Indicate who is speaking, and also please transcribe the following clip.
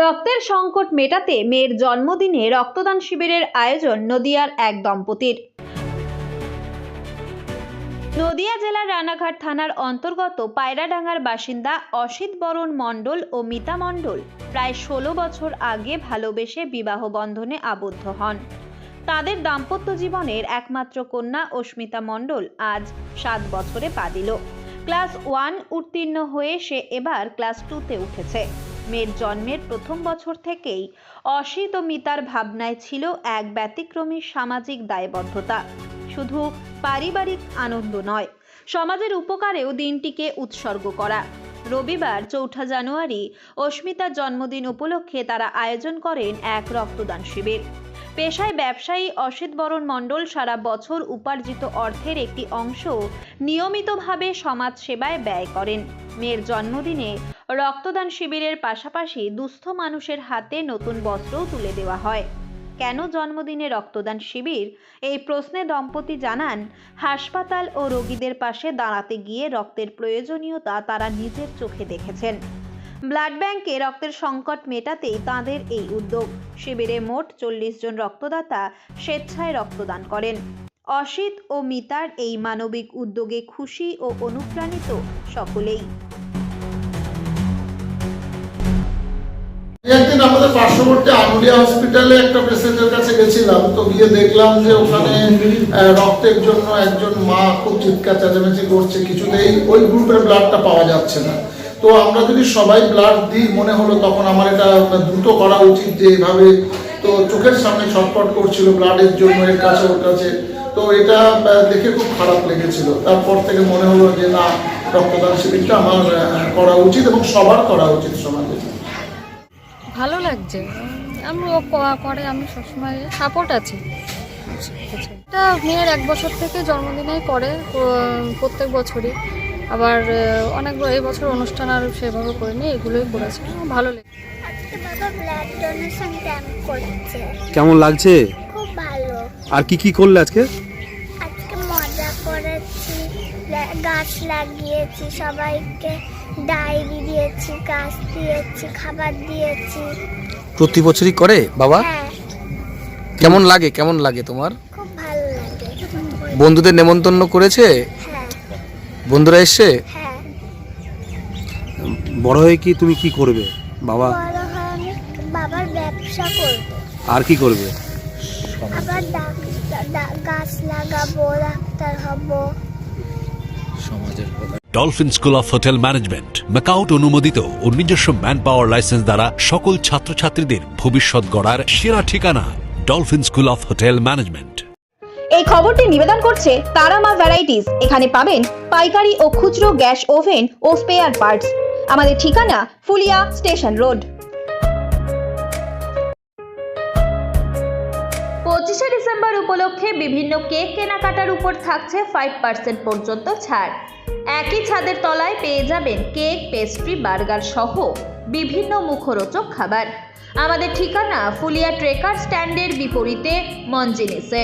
Speaker 1: রক্তের সংকট মেটাতে মেয়ের জন্মদিনে রক্তদান শিবিরের আয়োজন নদিয়ার এক দম্পতির। নদিয়া জেলার রানাঘাট থানার অন্তর্গত পায়রাডাঙ্গার বাসিন্দা অসিত বরণ মণ্ডল ও মিতা মণ্ডল প্রায় ষোলো বছর আগে ভালোবেসে বিবাহ বন্ধনে আবদ্ধ হন। তাদের দাম্পত্য জীবনের একমাত্র কন্যা অস্মিতা মণ্ডল আজ সাত বছরে পা দিল। ক্লাস ওয়ান উত্তীর্ণ হয়ে সে এবার ক্লাস টুতে উঠেছে। মেয়ের জন্মের প্রথম বছর থেকেই অসিত ও মিতার ভাবনায় ছিল এক ব্যতিক্রমী সামাজিক দায়বদ্ধতা। শুধু পারিবারিক আনন্দ নয়, সমাজের উপকারেও দিনটিকে উৎসর্গ করা। রবিবার, চৌঠা জানুয়ারি, অস্মিতার জন্মদিন উপলক্ষে তারা আয়োজন করেন এক রক্তদান শিবির। পেশায় ব্যবসায়ী অসিত বরণ মণ্ডল সারা বছর উপার্জিত অর্থের একটি অংশ নিয়মিতভাবে সমাজ সেবায় ব্যয় করেন। মেয়ের জন্মদিনে রক্তদান শিবিরের পাশাপাশি দুস্থ মানুষের হাতে নতুন বস্ত্রও তুলে দেওয়া হয়। কেন জন্মদিনে রক্তদান শিবির? এই প্রশ্নে দম্পতি জানান, হাসপাতাল ও রোগীদের পাশে দাঁড়াতে গিয়ে রক্তের প্রয়োজনীয়তা তারা নিজের চোখে দেখেছেন। ব্লাড ব্যাংকে রক্তের সংকট মেটাতেই তাঁদের এই উদ্যোগ। শিবিরে মোট চল্লিশ জন রক্তদাতা স্বেচ্ছায় রক্তদান করেন। অসিত ও মিতার এই মানবিক উদ্যোগে খুশি ও অনুপ্রাণিত সকলেই।
Speaker 2: একদিন আমাদের পার্শ্ববর্তী আনুলিয়া হসপিটালে একটা পেশেন্টের কাছে গেছিলাম, তো গিয়ে দেখলাম যে ওখানে রক্তের জন্য একজন মা খুব চিৎকার, চেঁচামেচি করছে, কিছুতেই ওই গ্রুপের ব্লাডটা পাওয়া যাচ্ছে না। তো আমরা যদি সবাই ব্লাড দিই, মনে হলো তখন আমার এটা দ্রুত করা উচিত যে এইভাবে। তো চোখের সামনে ছটফট করছিল ব্লাডের জন্য, এর কাছে, ওর কাছে। তো এটা দেখে খুব খারাপ লেগেছিল। তারপর থেকে মনে হলো যে, না, রক্তদান শিবিরটা আমার করা উচিত এবং সবার করা উচিত সমাজে।
Speaker 3: ভালো লাগছে। আমি ও করে, আমি সবসময় সাপোর্ট আছি। এটা মেয়ের এক বছর থেকে জন্মদিনেই করে প্রত্যেক বছরই। আবার অনেক এই বছর অনুষ্ঠান আর সেভাবে করিনি এগুলোই করেছে। আমার ভালো লেগে
Speaker 4: আজকে বাবা ব্লাড ডোনেশন ক্যাম্প করছে।
Speaker 5: কেমন লাগছে?
Speaker 4: খুব ভালো।
Speaker 5: আর কি কি করলে আজকে?
Speaker 4: আজকে মজা করেছি গাছ লাগিয়েছি সবাইকে ডায়েরি দিয়েছি গাছ দিয়েছি খাবার দিয়েছি।
Speaker 5: প্রতি বছরই করে বাবা?
Speaker 4: হ্যাঁ।
Speaker 5: কেমন লাগে কেমন লাগে তোমার?
Speaker 4: খুব ভালো লাগে।
Speaker 5: বন্ধুদের নেমন্তন্ন করেছে? বন্ধুরা এসছে
Speaker 4: হ্যাঁ।
Speaker 5: বড় হয়ে কি তুমি কি করবে? বাবা?
Speaker 4: বড় হয়ে আমি বাবার ব্যবসা করব।
Speaker 5: আর কি করবে?
Speaker 4: আবার গাছ লাগাবো ডাক্তার হব।
Speaker 6: Dolphin school of hotel management MAKAUT অনুমোদিত ও নিজস্ব ম্যান পাওয়ার লাইসেন্স দ্বারা সকল ছাত্রছাত্রীদের ভবিষ্যৎ গড়ার সেরা ঠিকানা Dolphin school of hotel management
Speaker 1: এই খবরটি নিবেদন করছে তারামা ভ্যারাইটিস এখানে পাবেন পাইকারি ও খুচরো গ্যাস ওভেন ও স্পেয়ার পার্টস আমাদের ঠিকানা ফুলিয়া স্টেশন রোড। পঁচিশে ডিসেম্বর উপলক্ষে বিভিন্ন কেক কেনাকাটার উপর থাকছে ফাইভ পার্সেন্ট পর্যন্ত ছাড়। একই ছাদের তলায় পেয়ে যাবেন কেক পেস্ট্রি বার্গার সহ বিভিন্ন মুখরোচক খাবার। আমাদের ঠিকানা ফুলিয়া ট্রেকার স্ট্যান্ডের বিপরীতে মঞ্জিনিসে।